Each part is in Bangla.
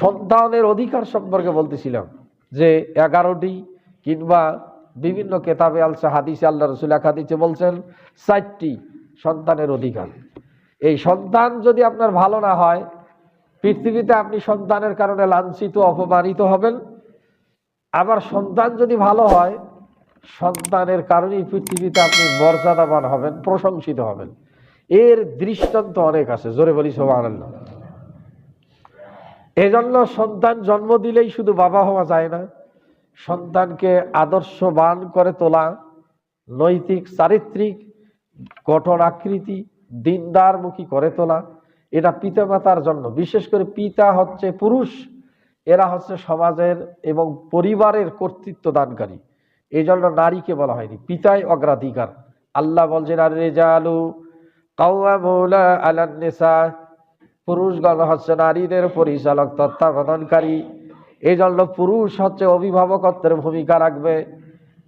সন্তানের অধিকার সম্পর্কে বলতেছিলাম যে এগারোটি কিংবা বিভিন্ন কেতাবে আলসা, হাদিসে আল্লাহ রসুল এক হাদিসে বলছেন চারটি সন্তানের অধিকার। এই সন্তান যদি আপনার ভালো না হয়, পৃথিবীতে আপনি সন্তানের কারণে লাঞ্ছিত, অপমানিত হবেন। আবার সন্তান যদি ভালো হয়, সন্তানের কারণেই পৃথিবীতে আপনি মর্যাদাবান হবেন, প্রশংসিত হবেন। এর দৃষ্টান্ত অনেক আছে, জোরে বলি সোমান এজন্য সন্তান জন্ম দিলেই শুধু বাবা হওয়া যায় না। সন্তানকে আদর্শবান করে তোলা, নৈতিক, চারিত্রিক, গঠন আকৃতি, দিনদারমুখী করে তোলা, এটা পিতামাতার জন্য। বিশেষ করে পিতা হচ্ছে পুরুষ, এরা হচ্ছে সমাজের এবং পরিবারের কর্তৃত্ব দানকারী। এই জন্য নারীকে বলা হয়নি, পিতাই অগ্রাধিকার। আল্লাহ বলছেন আর রেজালু কাউয়া আলান্নেসা পুরুষগণ হচ্ছে নারীদের পরিচালক, তত্ত্বাবধানকারী। এই জন্য পুরুষ হচ্ছে অভিভাবকত্বের ভূমিকা রাখবে।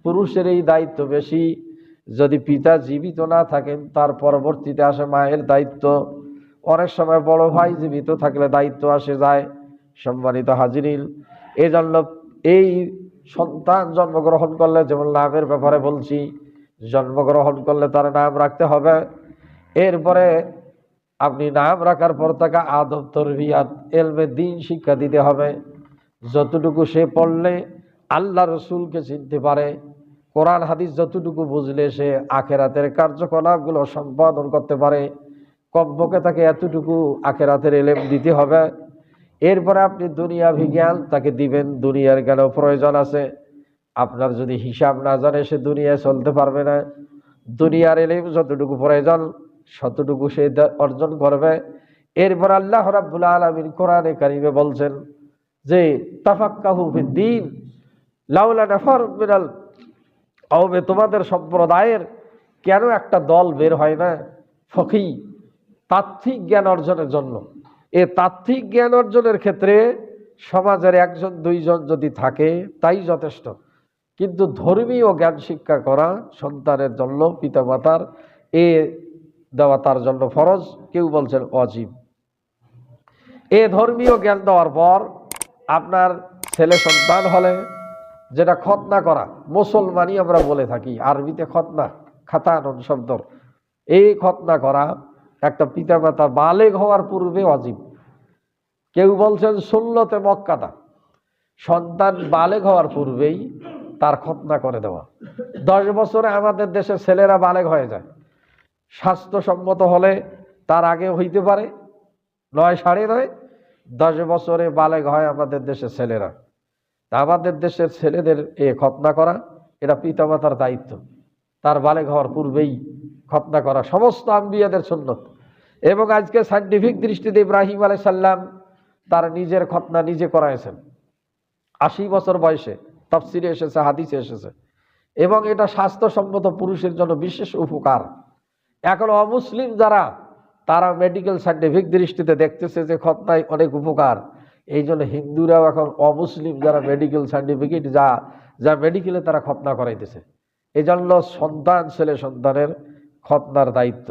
পুরুষের এই দায়িত্ব বেশি। যদি পিতা জীবিত না থাকেন, তার পরবর্তীতে আসে মায়ের দায়িত্ব। অনেক সময় বড় ভাই জীবিত থাকলে দায়িত্ব আসে যায়। সম্মানিত হাজিরিল এই জন্য এই সন্তান জন্মগ্রহণ করলে যেমন নামের ব্যাপারে বলছি, জন্মগ্রহণ করলে তার নাম রাখতে হবে। এরপরে আপনি নাম রাখার পর তাকে আদব তরবিয়াত, এলমে দিন শিক্ষা দিতে হবে। যতটুকু সে পড়লে আল্লাহ রসুলকে চিনতে পারে। কোরআন, হাদিস যতটুকু বুঝলে সে আখেরাতের কার্যকলাপগুলো সম্পাদন করতে পারে। কমপক্ষে তাকে এতটুকু আখেরাতের এলেম দিতে হবে। এরপরে আপনি দুনিয়া বিজ্ঞান তাকে দিবেন, দুনিয়ার জ্ঞানও প্রয়োজন আছে। আপনার যদি হিসাব না জানে, সে দুনিয়ায় চলতে পারবে না। দুনিয়ার এলেম যতটুকু প্রয়োজন ততটুকু সে অর্জন করবে। এরপর আল্লাহ রাব্বুল আলমিন কোরআনে কারিমে বলছেন যে, তাফাক্কাহু দিন, লাউলা নাফার মিনাল তোমাদের সম্প্রদায়ের কেন একটা দল বের হয় না? ফকি তাত্ত্বিক জ্ঞান অর্জনের জন্য। এ তাত্ত্বিক জ্ঞান অর্জনের ক্ষেত্রে সমাজের একজন, দুইজন যদি থাকে, তাই যথেষ্ট। কিন্তু ধর্মীয় জ্ঞান শিক্ষা করা সন্তানের জন্য পিতামাতার এ দেওয়া তার জন্য ফরজ, কেউ বলছেন অজীব। এ ধর্মীয় জ্ঞান দেওয়ার পর আপনার ছেলে সন্তান হলে যেটা খতনা করা, মুসলমানই আমরা বলে থাকি, আরবিতে খতনা খাতানন শব্দর। এই খতনা করা একটা পিতামাতা বালেগ হওয়ার পূর্বে অজীব। কেউ বলছেন সুন্নতে মক্কাতা সন্তান বালেগ হওয়ার পূর্বেই তার খতনা করে দেওয়া। দশ বছরে আমাদের দেশের ছেলেরা বালেগ হয়ে যায়। স্বাস্থ্যসম্মত হলে তার আগে হইতে পারে। নয়, সাড়ে নয়, দশ বছরে বালেগ হয় আমাদের দেশের ছেলেরা। তা আমাদের দেশের ছেলেদের এ খতনা করা, এটা পিতামাতার দায়িত্ব। তার বালেগ হওয়ার পূর্বেই খতনা করা, সমস্ত আম্বিয়াদের সুন্নত। এবং আজকে সাইন্টিফিক দৃষ্টিতে ইব্রাহিম আলাই সাল্লাম তার নিজের খতনা নিজে করাইছেন। আশি বছর বয়সে তফসিরে এসেছে, হাদিসে এসেছে। এবং এটা স্বাস্থ্যসম্মত পুরুষের জন্য বিশেষ উপকার। এখন অমুসলিম যারা, তারা মেডিকেল সাইন্টিফিক দৃষ্টিতে দেখতেছে যে খতনায় অনেক উপকার। এই জন্য হিন্দুরাও এখন অমুসলিম যারা মেডিকেল সার্টিফিকেট যা যা মেডিকেলে তারা খতনা করাইতেছে। এই জন্য সন্তান ছেলে সন্তানের খতনার দায়িত্ব।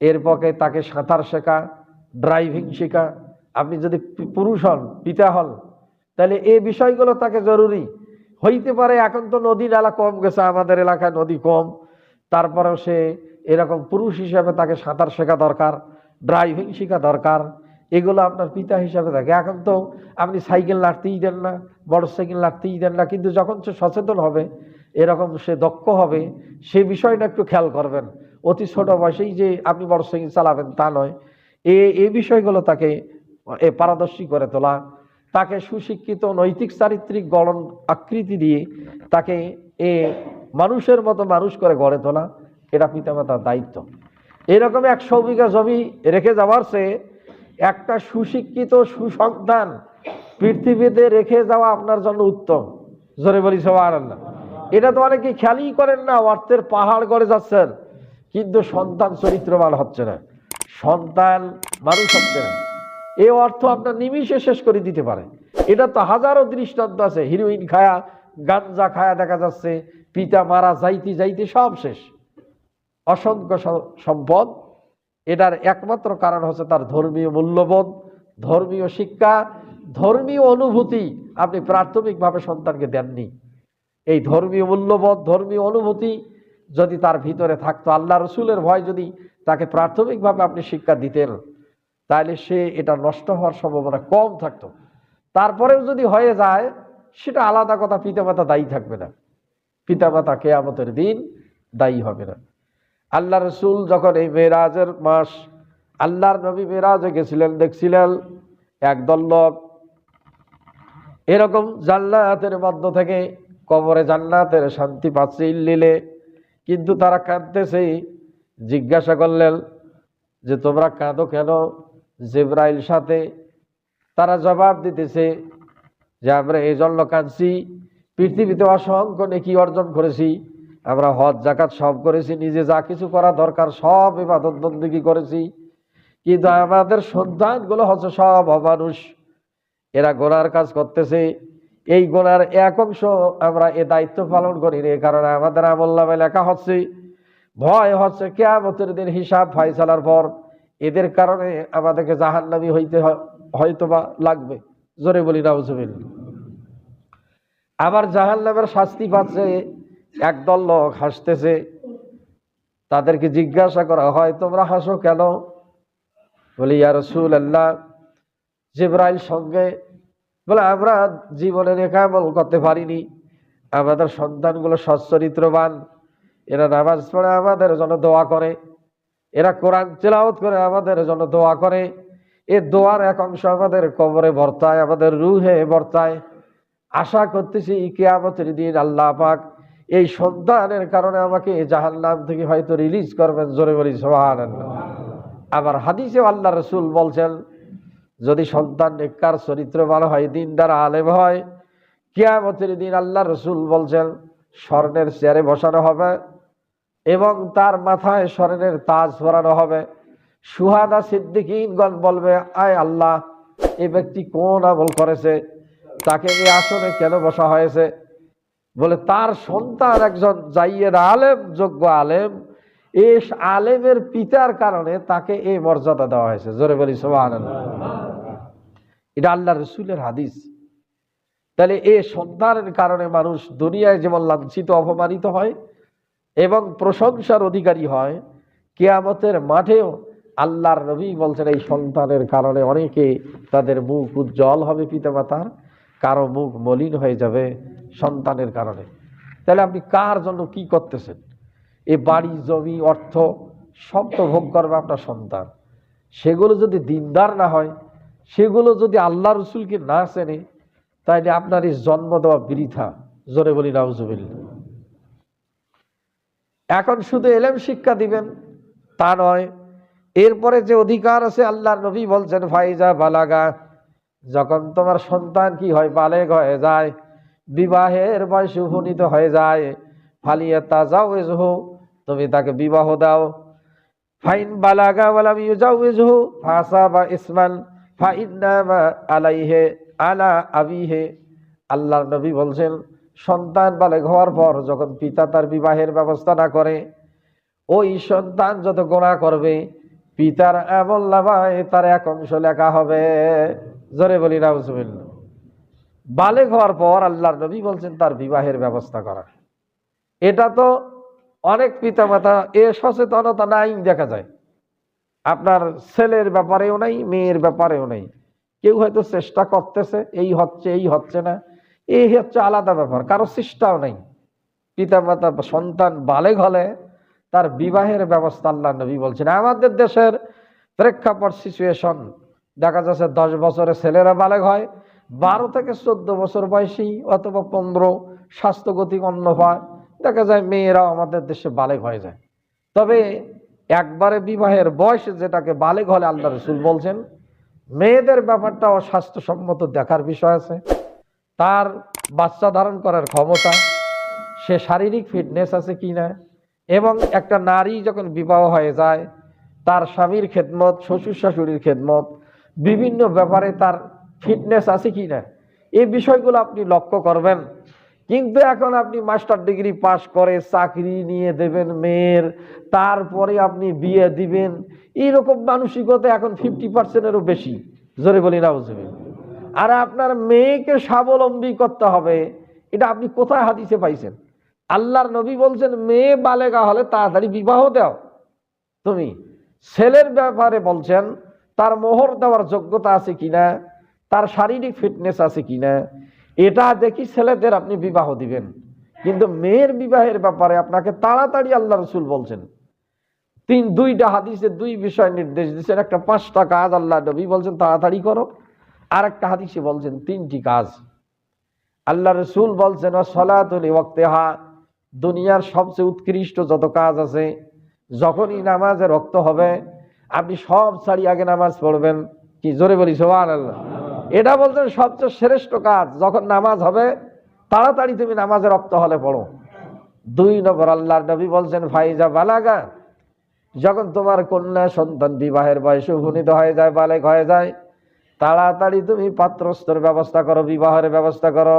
এর পক্ষে তাকে সাঁতার শেখা ড্রাইভিং শেখা, আপনি যদি পুরুষ হন, পিতা হন, তাহলে এই বিষয়গুলো তাকে জরুরি। হইতে পারে এখন তো নদী নালা কম গেছে, আমাদের এলাকায় নদী কম, তারপরেও সে এরকম পুরুষ হিসাবে তাকে সাঁতার শেখা দরকার, ড্রাইভিং শেখা দরকার, এগুলো আপনার পিতা হিসাবে থাকে। এখন তো আপনি সাইকেল লাটতেই দেন না মোটর সাইকেল লাটতেই দেন না, কিন্তু যখন সে সচেতন হবে, এরকম সে দক্ষ হবে, সে বিষয়টা একটু খেয়াল করবেন। অতি ছোট বয়সেই যে আপনি মোটর সাইকেল চালাবেন তা নয়। এ এই বিষয়গুলো তাকে এ পারদর্শী করে তোলা। তাকে সুশিক্ষিত নৈতিক চারিত্রিক গড়ন আকৃতি দিয়ে তাকে এ মানুষের মতো মানুষ করে গড়ে তোলা। এটা পিতামাতার দায়িত্ব। এরকম একশো বিঘা জমি রেখে যাওয়ার চেয়ে একটা সুশিক্ষিত, সুসন্তান পৃথিবীতে রেখে যাওয়া আপনার জন্য উত্তম। জোরে বলি সবার আল্লাহ এটা তো অনেকে খেয়ালই করেন না, অর্থের পাহাড় করে যাচ্ছেন, কিন্তু সন্তান চরিত্রবান হচ্ছে না। সন্তান মানুষ হচ্ছে না। এ অর্থ আপনার নিমিষে শেষ করে দিতে পারে। এটা তো হাজারো দৃষ্টান্ত আছে। হিরোইন খায়া, গাঞ্জা খায়া দেখা যাচ্ছে, পিতা মারা যাইতে যাইতে সব শেষ। অসংখ্য সম্পদ। এটার একমাত্র কারণ হচ্ছে তার ধর্মীয় মূল্যবোধ, ধর্মীয় শিক্ষা, ধর্মীয় অনুভূতি। আপনি প্রাথমিকভাবে সন্তানকে দেননি। এই ধর্মীয় মূল্যবোধ, ধর্মীয় অনুভূতি যদি তার ভিতরে থাকতো, আল্লাহ রসুলের ভয় যদি তাকে প্রাথমিকভাবে আপনি শিক্ষা দিতেন, তাহলে সে এটা নষ্ট হওয়ার সম্ভাবনা কম থাকতো। তারপরেও যদি হয়ে যায়, সেটা আলাদা কথা, পিতামাতা দায়ী থাকবে না। পিতামাতা কেয়ামতের দিন দায়ী হবে না। আল্লাহ রসুল যখন এই মেয়েরাজের মাস, আল্লাহর নবী মেয়েরাজে গেছিলেন, দেখছিলেন একদল লোক এরকম জান্নাতের মধ্য থেকে কবরে জান্নাতের শান্তি পাচ্ছে ইল্লিলে। কিন্তু তারা কাঁদতেছেই জিজ্ঞাসা করলেন যে, তোমরা কাঁদো কেন? জেব্রাইল সাথে তারা জবাব দিতেছে যে, আমরা এই জন্য কাঁদছি, পৃথিবীতে অসংখ্য নেকি অর্জন করেছি আমরা হজ জাকাত সব করেছি, নিজে যা কিছু করা দরকার, সব ইবাদত বন্দিগি করেছি। কিন্তু আমাদের সন্তানগুলো হচ্ছে সব অমানুষ। এরা গোনার কাজ করতেছে। এই গোনার এক অংশ আমরা এ দায়িত্ব পালন করি রে কারণ আমাদের আমল নামে লেখা হচ্ছে, ভয় হচ্ছে কেয়ামতের দিন হিসাব ফাইসালার পর। এদের কারণে আমাদেরকে জাহান্নামি হইতে হয়তো বা লাগবে। জোরে বলি নাউজুবিল আবার জাহান্নামের শাস্তি পাচ্ছে একদল লোক হাসতেছে। তাদেরকে জিজ্ঞাসা করা হয়, তোমরা হাসো কেন? বলি, ইয়া রসুল আল্লাহ জিব্রাইল সঙ্গে বলে, আমরা জীবনে রেখামল করতে পারিনি। আমাদের সন্তানগুলো সচ্চরিত্রবান। এরা নামাজ পড়ে আমাদের জন্য দোয়া করে। এরা কোরআন তেলাওত করে আমাদের জন্য দোয়া করে। এ দোয়ার এক অংশ আমাদের কবরে বর্তায়, আমাদের রুহে বর্তায়। আশা করতেছি, কেয়ামতের দিন আল্লাহ পাক এই সন্তানের কারণে আমাকে জাহান্নাম থেকে হয়তো রিলিজ করবেন জোরে বলি সোহান আবার হাদিসে আল্লাহ রসুল বলছেন, যদি সন্তান নেককার ভালো হয়, দিনদার, আলেম হয়, কিয়ামতের দিন আল্লাহ রসুল বলছেন, স্বর্ণের চেয়ারে বসানো হবে এবং তার মাথায় স্বর্ণের তাজ পরানো হবে। সুহাদা সিদ্দিকগণ বলবে, আয় আল্লাহ, এ ব্যক্তি কোন আমল করেছে? তাকে এই আসনে কেন বসা হয়েছে? বলে, তার সন্তান একজন জাইয়ের আলেম, যোগ্য আলেম। এই আলেমের পিতার কারণে তাকে এই মর্যাদা দেওয়া হয়েছে। জোরে বলি সোহান এটা আল্লাহ রসুলের হাদিস। তাহলে এ সন্তানের কারণে মানুষ দুনিয়ায় যেমন লাঞ্ছিত, অপমানিত হয় এবং প্রশংসার অধিকারী হয়, কেয়ামতের মাঠেও আল্লাহর নবী বলছেন, এই সন্তানের কারণে অনেকে তাদের মুখ উজ্জ্বল হবে পিতামাতার। কারও মুখ মলিন হয়ে যাবে সন্তানের কারণে। তাহলে আপনি কার জন্য কি করতেছেন? এ বাড়ি, জমি, অর্থ, সব তো ভোগ করবে আপনার সন্তান। সেগুলো যদি দিনদার না হয়, সেগুলো যদি আল্লাহ রসুলকে না চেনে তাইলে আপনার এই জন্ম দেওয়া বৃথা। জোরে বলি নাউজুবিল্লা এখন শুধু এলেম শিক্ষা দিবেন, তা নয়, এরপরে যে অধিকার আছে আল্লাহর নবী বলছেন, ফাইজা বালাগা যখন তোমার সন্তান কি হয়, বালেগ হয়ে যায়, বিবাহের বয়সে উপনীত হয়ে যায়, ফালিয়া তাজাও এজহু তুমি তাকে বিবাহ দাও। ফাইন বালাগা ওয়ালাম ইউজাউজহু ফাসা বা ইসমান ফাইন্নামা আলাইহে, আলা আবিহে। আল্লাহর নবী বলছেন, সন্তান বালেগ হওয়ার পর যখন পিতা তার বিবাহের ব্যবস্থা না করে, ওই সন্তান যত গোনা করবে, পিতার আমল নামায় তার এক অংশ লেখা হবে। জোরে বলি, নাউজুবিল্লাহ। বালেগ হওয়ার পর আল্লাহর নবী বলছেন, তার বিবাহের ব্যবস্থা করা। এটা তো অনেক পিতামাতা এ সচেতনতা নাই দেখা যায়। আপনার ছেলের ব্যাপারেও নাই, মেয়ের ব্যাপারেও নাই। কেউ হয়তো চেষ্টা করতেছে, এই হচ্ছে এই হচ্ছে না। এই হচ্ছে আলাদা ব্যাপার, কারও চেষ্টাও নাই। পিতামাতা সন্তান বালেগ হলে তার বিবাহের ব্যবস্থা আল্লাহ নবী বলছেন। আমাদের দেশের প্রেক্ষাপট সিচুয়েশন দেখা যাচ্ছে দশ বছরের ছেলেরা বালেক হয়, বারো থেকে চোদ্দ বছর বয়সী অথবা পনেরো স্বাস্থ্যগতি অন্য হয় দেখা যায় মেয়েরাও আমাদের দেশে বালেক হয়ে যায়। তবে একবারে বিবাহের বয়স যেটাকে বালেক হলে আল্লাহ রসুল বলছেন, মেয়েদের ব্যাপারটাও স্বাস্থ্যসম্মত দেখার বিষয় আছে। তার বাচ্চা ধারণ করার ক্ষমতা, সে শারীরিক ফিটনেস আছে কি না এবং একটা নারী যখন বিবাহ হয়ে যায়, তার স্বামীর খেদমত, শ্বশুর শাশুড়ির খেদমত বিভিন্ন ব্যাপারে তার ফিটনেস আছে কি না এই বিষয়গুলো আপনি লক্ষ্য করবেন। কিন্তু এখন আপনি মাস্টার ডিগ্রি পাশ করে চাকরি নিয়ে দেবেন মেয়ের, তারপরে আপনি বিয়ে দিবেন। এইরকম মানসিকতা এখন ফিফটি পার্সেন্টেরও বেশি। জোরে বলি বুঝবে আর আপনার মেয়েকে স্বাবলম্বী করতে হবে, এটা আপনি কোথায় হাদিসে পাইছেন? আল্লাহর নবী বলছেন, মেয়ে বালেগা হলে তাড়াতাড়ি বিবাহ দাও। তুমি ছেলের ব্যাপারে বলছেন তার মোহর দেওয়ার যোগ্যতা আছে কিনা তার শারীরিক ফিটনেস আছে কিনা এটা দেখি ছেলেদের আপনি বিবাহ দিবেন। কিন্তু মেয়ের বিবাহের ব্যাপারে আপনাকে তাড়াতাড়ি আল্লাহ রসুল বলছেন। তিন, দুইটা হাদিসে দুই বিষয় নির্দেশ দিচ্ছেন একটা পাঁচটা কাজ আল্লাহ নবী বলছেন, তাড়াতাড়ি করো। আর একটা হাদিসে বলছেন, তিনটি কাজ। আল্লাহ রসুল বলছেন সলাতুল দুনিয়ার সবচেয়ে উৎকৃষ্ট যত কাজ আছে, যখনই নামাজে রক্ত হবে আপনি সব ছাড়ি আগে নামাজ পড়বেন। কি জোরে বলি সোহান আল্লাহ এটা বলছেন সবচেয়ে শ্রেষ্ঠ কাজ। যখন নামাজ হবে, তাড়াতাড়ি তুমি নামাজে রক্ত হলে পড়ো। দুই নম্বর, আল্লাহর নবী বলছেন, ফাইজা বালাগা। যখন তোমার কন্যা সন্তান বিবাহের বয়সে উপনীত হয়ে যায়, বালেক হয়ে যায়, তাড়াতাড়ি তুমি পাত্রস্তর ব্যবস্থা করো, বিবাহের ব্যবস্থা করো।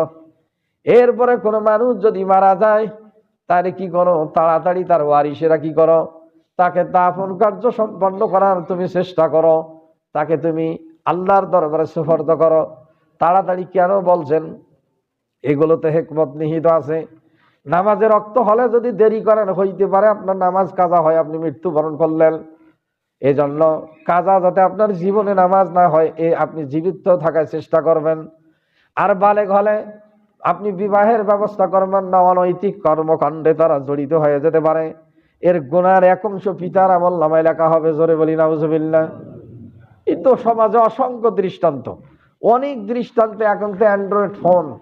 এরপরে কোনো মানুষ যদি মারা যায়, তাহলে কি করো তাড়াতাড়ি তার ওয়ারিসেরা কি করো? তাকে দাফন কার্য সম্পন্ন করার তুমি চেষ্টা করো, তাকে তুমি আল্লাহর দরবারে সুফর্দ করো। তাড়াতাড়ি কেন বলছেন? এগুলোতে হেকমত নিহিত আছে। নামাজের রক্ত হলে যদি দেরি করেন, হইতে পারে আপনার নামাজ কাজা হয়, আপনি মৃত্যুবরণ করলেন। এই জন্য কাজা যাতে আপনার জীবনে নামাজ না হয়, এ আপনি জীবিত থাকার চেষ্টা করবেন। আর বালেক হলে আপনি বিবাহের ব্যবস্থা করবেন না, অনৈতিক কর্মকাণ্ডে তারা জড়িত হয়ে যেতে পারে। এর গুণার এক অংশ পিতার আমল নামায় লেখা হবে, জোরে বলি নাউজুবিল্লা কিন্তু সমাজে অসংখ্য দৃষ্টান্ত। অনেক দৃষ্টান্ত, এখন তো অ্যান্ড্রয়েড ফোন।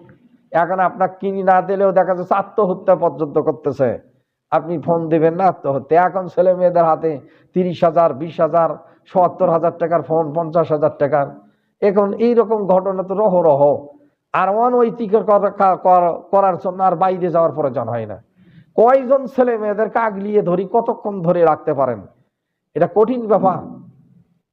এখন আপনার কিনি না দিলেও দেখা যাচ্ছে আত্মহত্যা পর্যন্ত করতেছে। আপনি ফোন দেবেন না, আত্মহত্যা। এখন ছেলে মেয়েদের হাতে তিরিশ হাজার, বিশ হাজার, সত্তর হাজার টাকার ফোন, পঞ্চাশ হাজার টাকার। এখন এইরকম ঘটনা তো রহ রহ আর অনৈতিক কর- কর- করার জন্য আর বাইরে যাওয়ার প্রয়োজন হয় না। কয়জন ছেলে মেয়েদেরকে আগলিয়ে ধরি, কতক্ষণ ধরে রাখতে পারেন? এটা কঠিন ব্যাপার।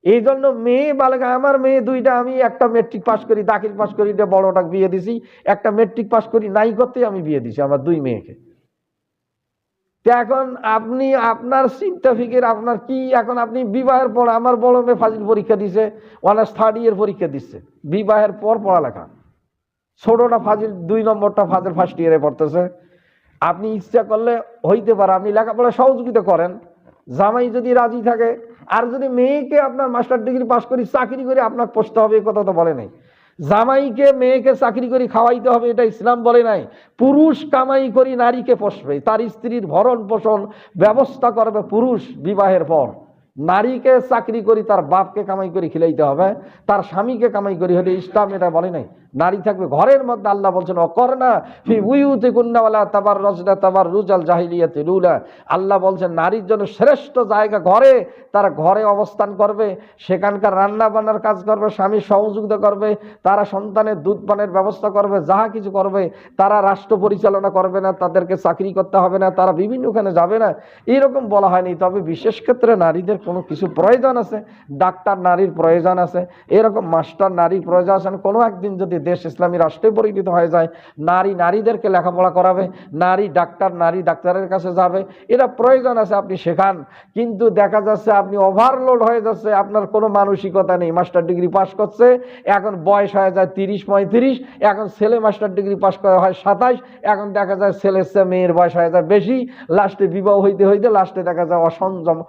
এই জন্য মেয়ে বালকা, আমার মেয়ে দুইটা, আমি একটা মেট্রিক পাশ করি, দাখিল পাশ করি এটা বড়টা বিয়ে দিছি। একটা মেট্রিক পাশ করি, নাই করতেই আমি বিয়ে দিছি আমার দুই মেয়েকে। এখন আপনি, আপনার চিন্তা, ফিকির, আপনার কি? এখন আপনি বিবাহের পর আমার বড় মেয়ে ফাজিল পরীক্ষা দিছে অনার্স থার্ড ইয়ার পরীক্ষা দিচ্ছে বিবাহের পর পড়ালেখা। ছোটটা ফাজিল, দুই নম্বরটা ফাজিল ফার্স্ট ইয়ারে পড়তেছে। আপনি ইচ্ছা করলে হইতে পারে, আপনি লেখাপড়া সহযোগিতা করেন। জামাই যদি রাজি থাকে, আর যদি মেয়েকে আপনার মাস্টার ডিগ্রি পাশ করি, চাকরি করে আপনার পোষতে হবে, এ কথা তো বলে নাই। জামাইকে মেয়েকে চাকরি করি খাওয়াইতে হবে, এটা ইসলাম বলে নাই। পুরুষ কামাই করি, নারীকে পোষবে। তার স্ত্রীর ভরণ পোষণ ব্যবস্থা করবে পুরুষ বিবাহের পর। নারীকে চাকরি করি, তার বাপকে কামাই করে, খিলাইতে হবে। তার স্বামীকে কামাই করি, হলে ইসলাম এটা বলে নাই। নারী থাকবে, ঘরের মধ্যে আল্লাহ বলছেন ফি উইউতে কুন্নাওয়ালা তাবার রজনা তাবার রুজাল জাহিলিয়াতে রুলা আল্লাহ বলছেন, নারীর জন্য শ্রেষ্ঠ জায়গা ঘরে, তারা ঘরে অবস্থান করবে, সেখানকার রান্না বান্নার কাজ করবে, স্বামী সহযোগিতা করবে, তারা সন্তানের দুধ পানের ব্যবস্থা করবে, যাহা কিছু করবে, তারা রাষ্ট্র পরিচালনা করবে না, তাদেরকে চাকরি করতে হবে না, তারা বিভিন্নখানে যাবে না। এরকম বলা হয়নি, তবে বিশেষ ক্ষেত্রে নারীদের কোনো কিছু প্রয়োজন আছে, ডাক্তার নারীর প্রয়োজন আছে, এরকম মাস্টার নারীর প্রয়োজন আছে। কোনো একদিন যদি দেশ ইসলামী রাষ্ট্রে পরিণত হয়ে যায়, নারী নারীদেরকে লেখাপড়া করাবে, নারী ডাক্তার, নারী ডাক্তারের কাছে যাবে, এটা প্রয়োজন আছে আপনি শেখান। কিন্তু দেখা যাচ্ছে আপনি ওভারলোড হয়ে যাচ্ছে, আপনার কোনো মানসিকতা নেই। মাস্টার ডিগ্রি পাশ করছে, এখন বয়স হয়ে যায় তিরিশ, পঁয়ত্রিশ, এখন ছেলে মাস্টার ডিগ্রি পাশ করা হয় সাতাইশ এখন দেখা যায় ছেলের চেয়ে মেয়ের বয়স হয়ে যায় বেশি। লাস্টে বিবাহ হইতে হইতে লাস্টে দেখা যায় অসংযম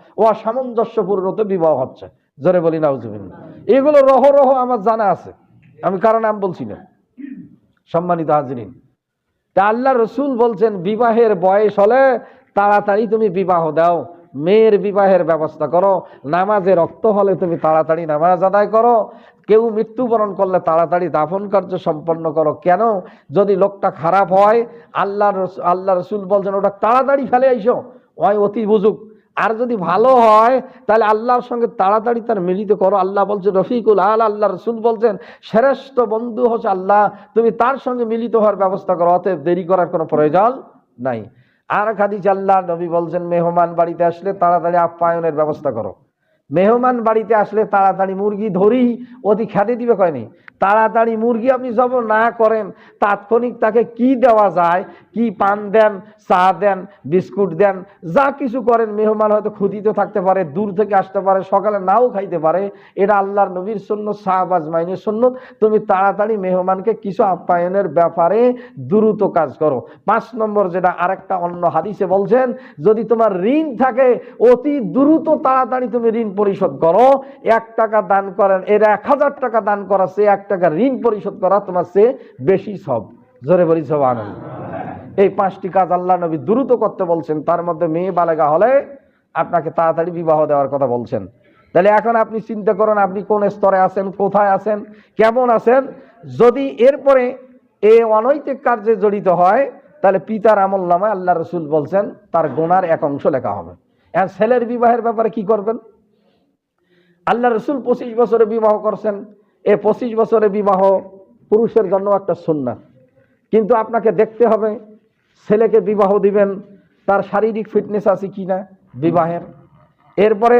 অসামঞ্জস্যপূর্ণত বিবাহ হচ্ছে। জোরে বলি, নাউজুবিল্লাহ। এগুলো রহ রহ আমার জানা আছে। আমি কারণ নাম বলছি না। সম্মানিত হাজরিন। তা আল্লাহ রসুল বলছেন, বিবাহের বয়স হলে তাড়াতাড়ি তুমি বিবাহ দাও। মেয়ের বিবাহের ব্যবস্থা করো। নামাজে রক্ত হলে তুমি তাড়াতাড়ি নামাজ আদায় করো। কেউ মৃত্যুবরণ করলে তাড়াতাড়ি দাফন কার্য সম্পন্ন করো। কেন? যদি লোকটা খারাপ হয়, আল্লাহ আল্লাহ রসুল বলছেন, ওটা তাড়াতাড়ি ফেলে আইসো। ওই অতি বুঝুক আর যদি ভালো হয়, তাহলে আল্লাহর সঙ্গে তাড়াতাড়ি তার মিলিত করো। আল্লাহ বলছেন, রফিকুল আল, আল্লাহ রসুল বলছেন, শ্রেষ্ঠ বন্ধু হচ্ছে আল্লাহ, তুমি তার সঙ্গে মিলিত হওয়ার ব্যবস্থা করো, অতএব দেরি করার কোনো প্রয়োজন নাই। আর খাদিজ আল্লাহ নবী বলছেন, মেহমান বাড়িতে আসলে তাড়াতাড়ি আপ্যায়নের ব্যবস্থা করো। মেহমান বাড়িতে আসলে তাড়াতাড়ি মুরগি ধরি, অতি খেতে দিবে কয়নি? তাড়াতাড়ি মুরগি আপনি জব না করেন, তাৎক্ষণিক তাকে কি দেওয়া যায়? কি পান দেন, চা দেন, বিস্কুট দেন, যা কিছু করেন, মেহমান হয়তো ক্ষুদিত থাকতে পারে, দূর থেকে আসতে পারে, সকালে নাও খাইতে পারে, এটা আল্লাহর নবীর শূন্য শাহবাজ মাইনের শূন্য তুমি তাড়াতাড়ি মেহমানকে কিছু আপ্যায়নের ব্যাপারে দ্রুত কাজ করো। পাঁচ নম্বর যেটা আরেকটা অন্য হাদিসে বলছেন, যদি তোমার ঋণ থাকে, অতি দ্রুত তাড়াতাড়ি তুমি ঋণ পরিশোধ করো, এক টাকা দান করেন, এর এক হাজার টাকা দান করা সে এক টাকা ঋণ পরিশোধ করা তোমার সে বেশি সব। জোরে বলি সব আনন্দ এই পাঁচটি কাজ আল্লাহ নবী দ্রুত করতে বলছেন, তার মধ্যে মেয়ে বালেগা হলে আপনাকে তাড়াতাড়ি বিবাহ দেওয়ার কথা বলছেন। তাহলে এখন আপনি চিন্তা করুন, আপনি কোন স্তরে আছেন, কোথায় আছেন, কেমন আছেন? যদি এরপরে এ অনৈতিক কার্যে জড়িত হয়, তাহলে পিতার আমল নামায় আল্লাহ রসুল বলছেন, তার গোনার এক অংশ লেখা হবে। এখন ছেলের বিবাহের ব্যাপারে কি করবেন? আল্লাহ রসুল পঁচিশ বছরে বিবাহ করছেন। এ পঁচিশ বছরে বিবাহ পুরুষের জন্য একটা সুন্নাত কিন্তু আপনাকে দেখতে হবে, ছেলেকে বিবাহ দিবেন, তার শারীরিক ফিটনেস আছে কি না বিবাহের। এরপরে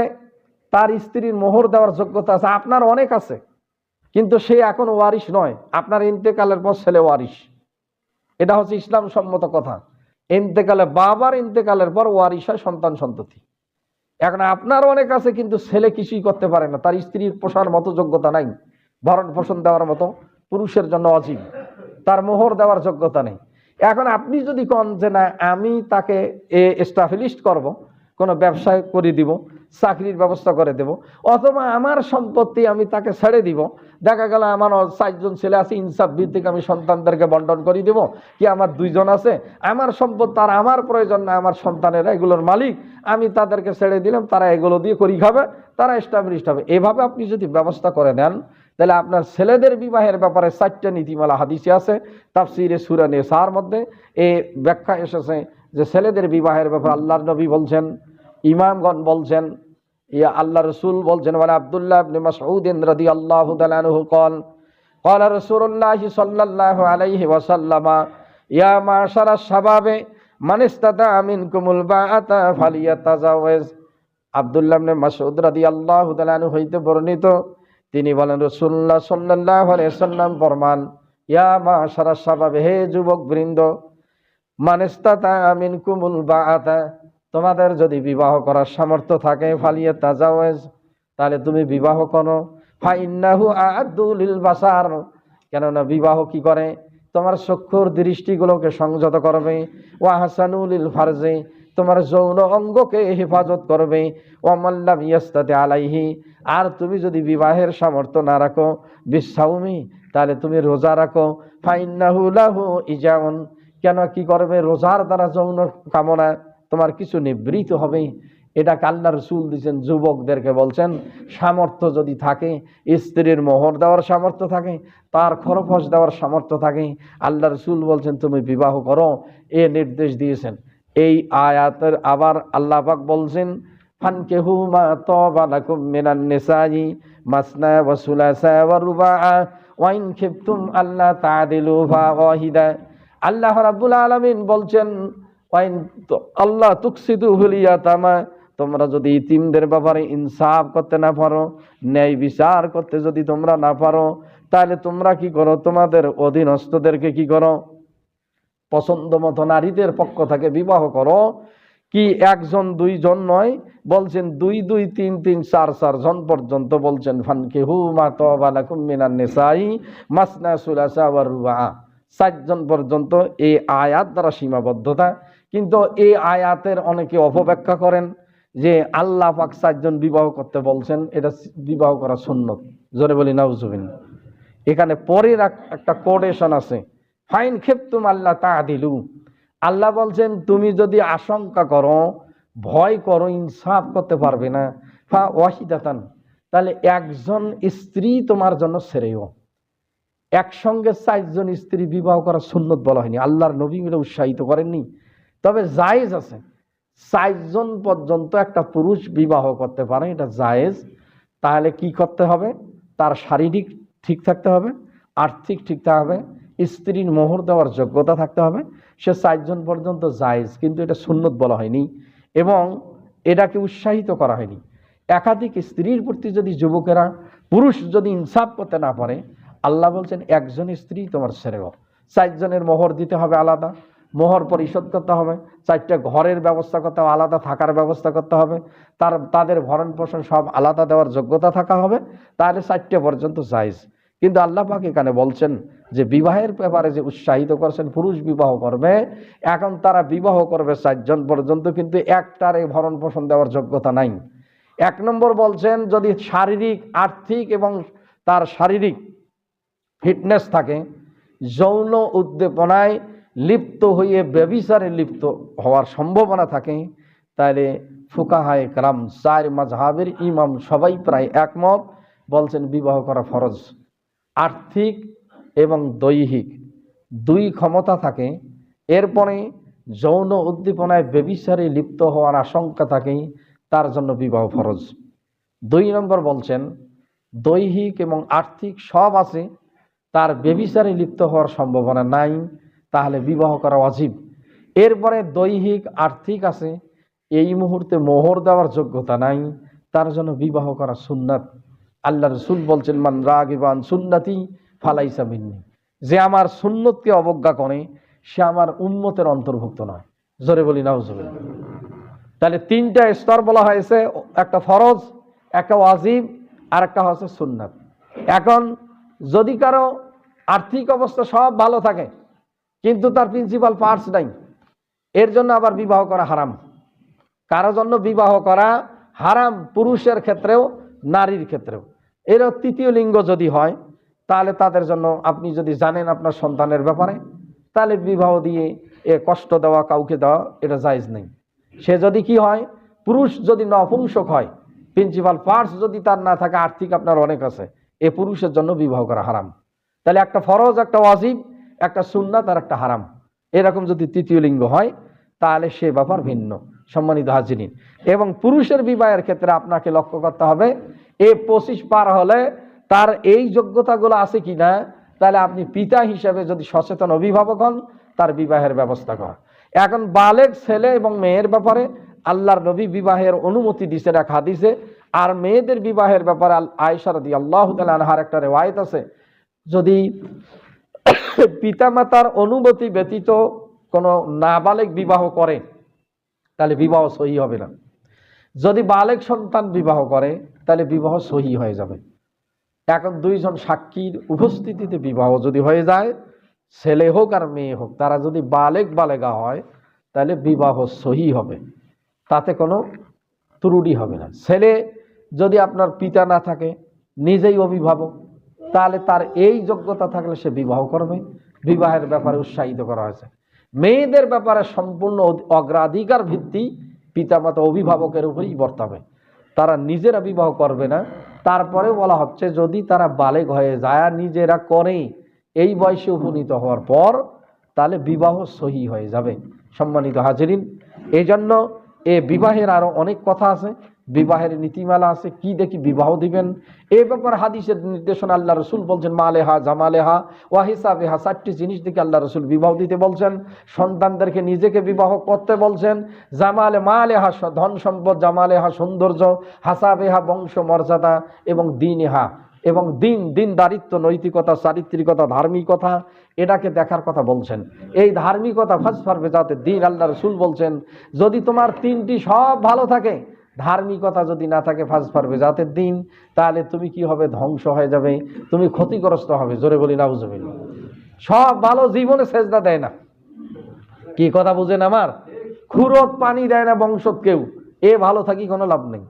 তার স্ত্রীর মোহর দেওয়ার যোগ্যতা আছে, আপনার অনেক আছে। কিন্তু সে এখন ওয়ারিশ নয়, আপনার ইন্তেকালের পর ছেলে ওয়ারিশ। এটা হচ্ছে ইসলাম সম্মত কথা। ইন্তেকালে বাবার ইন্তেকালের পর ওয়ারিশ হয় সন্তান সন্ততি। এখন আপনার অনেক আছে, কিন্তু ছেলে কিছুই করতে পারে না। তার স্ত্রীর পোষার মতো যোগ্যতা নাই, ভরণ পোষণ দেওয়ার মতো, পুরুষের জন্য অজীব। তার মোহর দেওয়ার যোগ্যতা নেই। এখন আপনি যদি কন যে, না, আমি তাকে এ এস্টাবলিশ করব, কোনো ব্যবসায় করে দিব চাকরির ব্যবস্থা করে দেব। অথবা আমার সম্পত্তি আমি তাকে ছেড়ে দিব। দেখা গেল আমার চারজন ছেলে আছে, ইনসাফ ভিত্তিক আমি সন্তানদেরকে বন্টন করে দিব। কি আমার দুইজন আছে? আমার সম্পদ তার, আমার প্রয়োজন না, আমার সন্তানেরা, এগুলোর মালিক। আমি তাদেরকে ছেড়ে দিলাম, তারা এগুলো দিয়ে করি খাবে, তারা এস্টাবলিশড হবে। এভাবে আপনি যদি ব্যবস্থা করে দেন তাহলে আপনার ছেলেদের বিবাহের ব্যাপারে চারটা নীতিমালা হাদিসে আছে, তাফসিরে সুরানে সার মধ্যে। এ ব্যাখ্যা এসেছে যে ছেলেদের বিবাহের ব্যাপারে আল্লাহর নবী বলছেন ইমামগণ বলছেন ইয়া আল্লাহ রসুল বলছেন মানে আবদুল্লাহ ইবনে মাসউদ রাদিয়াল্লাহু তাআলা আনহু قال قال رسول الله صلى الله عليه وسلم يا معشر الشباب من استطاع منكم الباءة فليتزوج আব্দুল্লাহ ইবনে মাসউদ রাদিয়াল্লাহু তাআলা আনহু হইতে বর্ণিত তিনি বলেন রাসূলুল্লাহ সাল্লাল্লাহু আলাইহি সাল্লাম ফরমান ইয়া মাশার শাবাব হে যুবক বৃন্দ মানেস্তাতা আমিন কুমুল বাআতা তোমাদের যদি বিবাহ করার সামর্থ্য থাকে, ফালিয়ে তাজাওয়েজ, তাহলে তুমি বিবাহ করো। ফাইন্নাহু আদুলিল বাসার, কেননা বিবাহ কি করে? তোমার চক্ষুর দৃষ্টিগুলোকে সংযত করবে। ও হাসানুলিল ফারজে, তোমার যৌন অঙ্গকে হেফাজত করবে। ওমাল্লাম ইয়াস্তাতে আলাইহি, আর তুমি যদি বিবাহের সামর্থ্য না রাখো বিশ্বাউমি তাহলে তুমি রোজা রাখো। ফাইন্নাহু লাহু ইজাউন, কেন কি করবে? রোজার দ্বারা যৌন কামনা তোমার কিছু নিবৃত হবে। এটা কাল্লা রসুল দিচ্ছেন যুবকদেরকে বলছেন, সামর্থ্য যদি থাকে, স্ত্রীর মোহর দেওয়ার সামর্থ্য থাকে, তার খরফস দেওয়ার সামর্থ্য থাকে, আল্লাহ রসুল বলছেন, তুমি বিবাহ করো। এ নির্দেশ দিয়েছেন। এই আয়াতের আবার আল্লাহ পাক বলছেন, ফানকেহু মা তবা লাকুম মিনান মাসনা ওয়া সুলাসা ওয়া রুবাআ ওয়া ইন খিফতুম আল্লা তা'দিলু ফাওয়াহিদা আল্লাহ রাব্বুল আলামিন বলছেন আল্লাহ তুকসিদু হুলিয়া তামা তোমরা যদি ইতিমদের ব্যাপারে ইনসাফ করতে না পারো, ন্যায় বিচার করতে যদি তোমরা না পারো, তাহলে তোমরা কি করো? তোমাদের অধীনস্থদেরকে কি করো? পছন্দ মতো নারীদের পক্ষ থেকে বিবাহ করো। কি একজন, দুইজন নয়, বলছেন দুই দুই, তিন তিন, চার চার জন পর্যন্ত বলছেন ফানকে হু মা মিনান নিসাই মাসনা সুলাসা ওয়া রুবা চারজন পর্যন্ত এই আয়াত দ্বারা সীমাবদ্ধতা। কিন্তু এই আয়াতের অনেকে অপব্যাখ্যা করেন যে আল্লাহ পাক চারজন বিবাহ করতে বলছেন, এটা বিবাহ করা সুন্নত। জোরে বলি নাউজুবিন এখানে পরের এক- একটা কোডেশন আছে। ফাইন খেপ্তুম আল্লাহ তা দিলু আল্লাহ বলছেন, তুমি যদি আশঙ্কা করো, ভয় করো, ইনসাফ করতে পারবে না, ফা ওয়াহিদাতান, তাহলে একজন স্ত্রী তোমার জন্য সেরেও একসঙ্গে চারজন স্ত্রী বিবাহ করা সুন্নত বলা হয়নি। আল্লাহর নবী মিলে উৎসাহিত করেননি। তবে জায়েজ আছে। চারজন পর্যন্ত একটা পুরুষ বিবাহ করতে পারে, এটা জায়েজ। তাহলে কি করতে হবে? তার শারীরিক ঠিক থাকতে হবে, আর্থিক ঠিক থাকতে হবে, স্ত্রীর মোহর দেওয়ার যোগ্যতা থাকতে হবে। সে চারজন পর্যন্ত জায়েজ, কিন্তু এটা সুন্নত বলা হয়নি এবং এটাকে উৎসাহিত করা হয়নি। একাধিক স্ত্রীর প্রতি যদি যুবকেরা, পুরুষ যদি ইনসাফ করতে না পারে, আল্লাহ বলছেন, একজন স্ত্রী তোমার ছেড়েও চারজনের মোহর দিতে হবে আলাদা মোহর পরিশোধ করতে হবে, চারটে ঘরের ব্যবস্থা করতে হবে, আলাদা থাকার ব্যবস্থা করতে হবে, তার, তাদের ভরণ পোষণ সব আলাদা দেওয়ার যোগ্যতা থাকা হবে, তাহলে চারটে পর্যন্ত সাইজ কিন্তু আল্লাহ পাক এখানে বলছেন যে বিবাহের ব্যাপারে যে উৎসাহিত করছেন, পুরুষ বিবাহ করবে, এখন তারা বিবাহ করবে চারজন পর্যন্ত, কিন্তু একটার এই ভরণ পোষণ দেওয়ার যোগ্যতা নাই। এক নম্বর বলছেন, যদি শারীরিক, আর্থিক এবং তার শারীরিক ফিটনেস থাকে, যৌন উদ্দীপনায় লিপ্ত হয়ে ব্যবিচারে লিপ্ত হওয়ার সম্ভাবনা থাকে তাহলে ফুকাহায় কালাম চার মাঝহাবের ইমাম সবাই প্রায় একমত, বলছেন বিবাহ করা ফরজ। আর্থিক এবং দৈহিক দুই ক্ষমতা থাকে। এরপরে যৌন উদ্দীপনায় ব্যবিচারে লিপ্ত হওয়ার আশঙ্কা থাকে, তার জন্য বিবাহ ফরজ। দুই নম্বর বলছেন, দৈহিক এবং আর্থিক সব আছে, তার বেবিচারে লিপ্ত হওয়ার সম্ভাবনা নাই। তাহলে বিবাহ করা অজীব এরপরে দৈহিক, আর্থিক আছে। এই মুহূর্তে মোহর দেওয়ার যোগ্যতা নাই। তার জন্য বিবাহ করা সুন্নাত। আল্লাহ রসুল বলছেন, মান রাগিবান সুন্নাতি ফালাইসা মিন্নি। যে আমার সুন্নতকে অবজ্ঞা করে, সে আমার উন্মতের অন্তর্ভুক্ত নয়। জোরে বলি না তাহলে তিনটা স্তর বলা হয়েছে, একটা ফরজ, একটা ওয়াজিব, আর একটা হচ্ছে সুন্নাত। এখন যদি কারও আর্থিক অবস্থা সব ভালো থাকে কিন্তু তার প্রিন্সিপাল পার্টস নাই। এর জন্য আবার বিবাহ করা হারাম। কারও জন্য বিবাহ করা হারাম পুরুষের ক্ষেত্রেও, নারীর ক্ষেত্রেও। এর তৃতীয় লিঙ্গ যদি হয়, তাহলে তাদের জন্য আপনি যদি জানেন আপনার সন্তানের ব্যাপারে, তাহলে বিবাহ দিয়ে এ কষ্ট দেওয়া, কাউকে দেওয়া, এটা জায়জ নেই। সে যদি কি হয়, পুরুষ যদি নপুংসক হয় প্রিন্সিপাল পার্টস যদি তার না থাকে, আর্থিক আপনার অনেক আছে। এ পুরুষের জন্য বিবাহ করা হারাম। তাহলে একটা ফরজ, একটা ওয়াজিব একটা সুন্নাত আর একটা হারাম। এরকম যদি তৃতীয় লিঙ্গ হয়, তাহলে সে ব্যাপার ভিন্ন, সম্মানিত হাজিরিন। এবং পুরুষের বিবাহের ক্ষেত্রে আপনাকে লক্ষ্য করতে হবে, এ পঁচিশ পার হলে তার এই যোগ্যতাগুলো আছে কি না, তাহলে আপনি পিতা হিসেবে যদি সচেতন অভিভাবক হন, তার বিবাহের ব্যবস্থা করা। এখন বালেক ছেলে এবং মেয়ের ব্যাপারে আল্লাহর নবী বিবাহের অনুমতি দিছে এক হাদিসে, আর মেয়েদের বিবাহের ব্যাপারে আয়সার দি আল্লাহ আনহার একটা রেওয়ায়ত আছে, যদি পিতামাতার অনুমতি ব্যতীত কোনো নাবালেক বিবাহ করে, তাহলে বিবাহ সহি হবে না। যদি বালেক সন্তান বিবাহ করে, তাহলে বিবাহ সহি হয়ে যাবে। এখন দুইজন সাক্ষীর উপস্থিতিতে বিবাহ যদি হয়ে যায়, ছেলে হোক আর মেয়ে হোক, তারা যদি বালেক বালেগা হয়, তাহলে বিবাহ সহি হবে। তাতে কোনো ত্রুটি হবে না। ছেলে যদি আপনার পিতা না থাকে, নিজেই অভিভাবক তাহলে তার এই যোগ্যতা থাকলে সে বিবাহ করবে। বিবাহের ব্যাপারে উৎসাহিত করা হয়েছে। মেয়েদের ব্যাপারে সম্পূর্ণ অগ্রাধিকার ভিত্তি পিতামাতা অভিভাবকের উপরেই বর্তাবে। তারা নিজেরা বিবাহ করবে না। তারপরে বলা হচ্ছে, যদি তারা বালেগ হয়ে যায় নিজেরা করে, এই বয়সে উপনীত হওয়ার পর, তাহলে বিবাহ সহি হয়ে যাবে। সম্মানিত হাজিরিন এই জন্য এ বিবাহের আরও অনেক কথা আছে। বিবাহের নীতিমালা আছে, কি দেখি বিবাহ দিবেন? এ ব্যাপারে হাদিসের নির্দেশনা আল্লাহ রসুল বলছেন, মালেহা জামালেহা ওয়া হিসাবেহা চারটি জিনিস দেখে আল্লাহ রসুল বিবাহ দিতে বলছেন। সন্তানদেরকে নিজেকে বিবাহ করতে বলছেন। জামালে মালেহা ধন সম্পদ, জামালেহা সৌন্দর্য, হাসাবেহা বংশ মর্যাদা এবং দিনেহা। এবং দিন দিন দারিত্ব নৈতিকতা, চারিত্রিকতা, ধার্মিকতা, এটাকে দেখার কথা বলছেন। এই ধার্মিকতা ফাঁস পারবে যাতে দিন আল্লাহ রসুল বলছেন, যদি তোমার তিনটি সব ভালো থাকে ধার্মিকতা যদি না থাকে ফাঁস পারবে যাতে দিন, তাহলে তুমি কি হবে? ধ্বংস হয়ে যাবে। তুমি ক্ষতিগ্রস্ত হবে। জোরে বলি না বুঝবে সব ভালো জীবনে সেজদা দেয় না। কি কথা বুঝেন আমার? খুরত পানি দেয় না বংশত কেউ। এ ভালো থাকি কোনো লাভ নেই।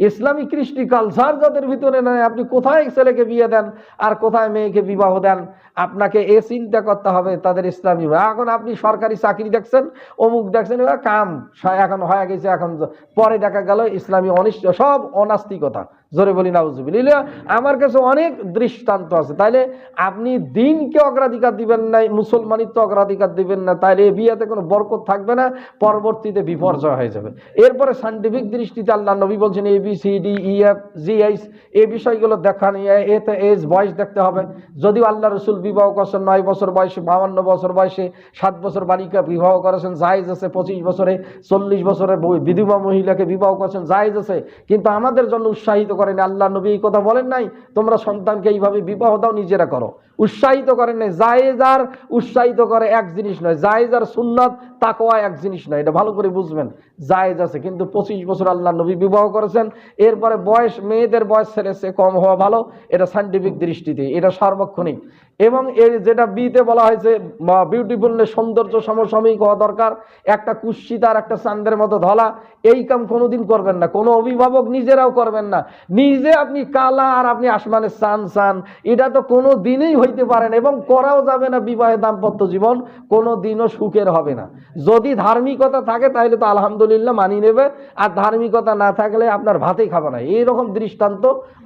ইসলামী কৃষ্টি কালচার যাদের ভিতরে নেয় আপনি কোথায় ছেলেকে বিয়ে দেন আর কোথায় মেয়েকে বিবাহ দেন, আপনাকে এ চিন্তা করতে হবে তাদের ইসলামী এখন আপনি সরকারি চাকরি দেখছেন, অমুক দেখছেন কাম এখন হয়ে গেছে, এখন পরে দেখা গেল ইসলামী অনিষ্ট, সব অনাস্তিকতা। জোরে বলি, নাউজুবিল্লাহ। আমার কাছে অনেক দৃষ্টান্ত আছে। তাইলে আপনি দিনকে অগ্রাধিকার দিবেন না মুসলমানিত্ব অগ্রাধিকার দিবেন না, তাইলে বিয়েতে কোনো বরকত থাকবে না, পরবর্তীতে বিপর্যয় হয়ে যাবে। এরপরে সাইন্টিফিক দৃষ্টিতে আল্লাহ নবী বলছেন A B C D E F G H এই বিষয়গুলো দেখা নিয়ে এতে এজ বয়স দেখতে হবে। যদিও আল্লাহ রসুল বিবাহ করছেন, নয় বছর বয়সে বাউন্ন বছর বয়সে, সাত বছর বালিকা বিবাহ করেছেন, জায়েজ আছে পঁচিশ বছরে, চল্লিশ বছরের বিধবা মহিলাকে বিবাহ করেছেন, জায়েজ আছে। কিন্তু আমাদের জন্য উৎসাহিত করেন, আল্লাহ নবী এই কথা বলেন নাই, তোমরা সন্তানকে এইভাবে বিবাহ দাও, নিজেরা করো। উৎসাহিত করেন নাই জায়েজ আর উৎসাহিত করে এক জিনিস নয় জায়েজ আর সুন্নাত তাকোয়া এক জিনিস নয়, এটা ভালো করে বুঝবেন, জায়েজ আছে, কিন্তু পঁচিশ বছর আল্লাহ নবী বিবাহ করেছেন, এরপরে বয়স, মেয়েদের বয়স সে কম হওয়া ভালো, এটা সাইন্টিফিক দৃষ্টিতে, এটা সার্বক্ষণিক। এবং এর যেটা বিতে বলা হয়েছে বিউটিফুল সৌন্দর্য সমসাময়িক হওয়া দরকার, একটা কুৎসিত আর একটা চান্দের মতো ধলা, এই কাম কোনোদিন করবেন না, কোনো অভিভাবক নিজেরাও করবেন না। নিজে আপনি কালা আর আপনি আসমানের সান সান, এটা তো কোনো দিনেই হইতে পারেন এবং করাও যাবে না বিবাহে দাম্পত্য জীবন, কোনো দিনও সুখের হবে না। যদি ধার্মিকতা থাকে, তাহলে তো আলহামদুলিল্লাহ মানি নেবে, আর ধার্মিকতা না থাকলে আপনার ভাতেই খাবে না। এইরকম দৃষ্টান্ত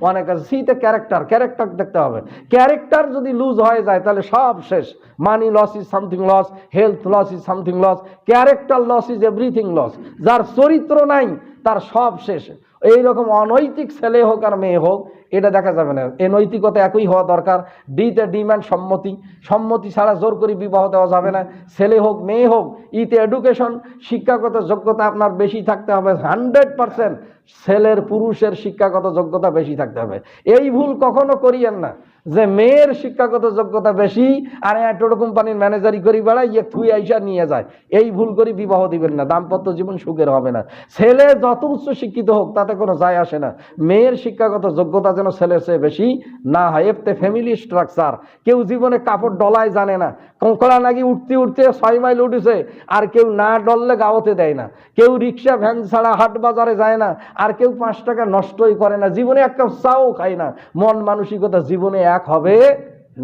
অনেক আছে। সিতে ক্যারেক্টার ক্যারেক্টার দেখতে হবে। ক্যারেক্টার যদি লুজ হয়ে যায়, তাহলে সব শেষ। Money loss is something loss health loss is something loss character loss is everything loss যার চরিত্র নাই, তার সব শেষ। এইরকম অনৈতিক ছেলে হোক আর মেয়ে হোক, এটা দেখা যাবে না। এ নৈতিকতা একই হওয়া দরকার। ডিতে ডিম্যান্ড সম্মতি। সম্মতি ছাড়া জোর করে বিবাহ দেওয়া যাবে না। ছেলে হোক, মেয়ে হোক, ইতে এডুকেশন শিক্ষাগত যোগ্যতা আপনার বেশি থাকতে হবে। হান্ড্রেড পার্সেন্ট ছেলের, পুরুষের শিক্ষাগত যোগ্যতা বেশি থাকতে হবে। এই ভুল কখনো করিয়েন না। যে মেয়ের শিক্ষাগত যোগ্যতা বেশি, আর এটোটো কোম্পানির ম্যানেজারি করি বেড়ায় ইয়ে থুই আইসা নিয়ে যায়। এই ভুল করি বিবাহ দিবেন না, দাম্পত্য জীবন সুখের হবে না। ছেলে যত উচ্চ শিক্ষিত হোক, তাতে কোনো যায় আসে না। মেয়ের শিক্ষাগত যোগ্যতা যেন ছেলের চেয়ে বেশি না হয়। এতে ফ্যামিলি স্ট্রাকচার কেউ জীবনে কাপড় ডলায় জানে না। কঙ্কড়া নাকি উঠতে উঠতে ছয় মাইল উঠেছে, আর কেউ না ডললে গাওতে দেয় না। কেউ রিক্সা, ভ্যান ছাড়া হাট বাজারে যায় না, আর কেউ পাঁচ টাকা নষ্টই করে না। জীবনে এক কাপ চাও খায় না। মন মানসিকতা জীবনে এক হবে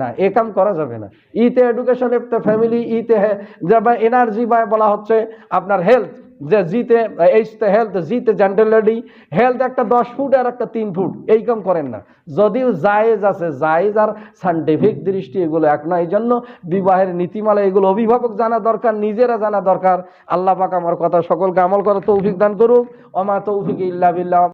না, এ কাম করা যাবে না। ইতে এডুকেশন এফতে ফ্যামিলি ইতে এনার্জি বা বলা হচ্ছে আপনার হেলথ যে জিতে এইচতে হেলথ জিতে জেন্টাল লেডি হেলথ একটা দশ ফুট আর একটা তিন ফুট, এই কাম করেন না। যদিও জায়েজ আছে, জায়েজ আর সাইন্টিফিক দৃষ্টি এগুলো এক না এই জন্য বিবাহের নীতিমালা এগুলো অভিভাবক জানা দরকার, নিজেরা জানা দরকার। আল্লাহ পাক আমার কথা সকলকে আমল করে তৌফিক দান করুক। অমা তৌফিক ইল্লা বিল্লাহ।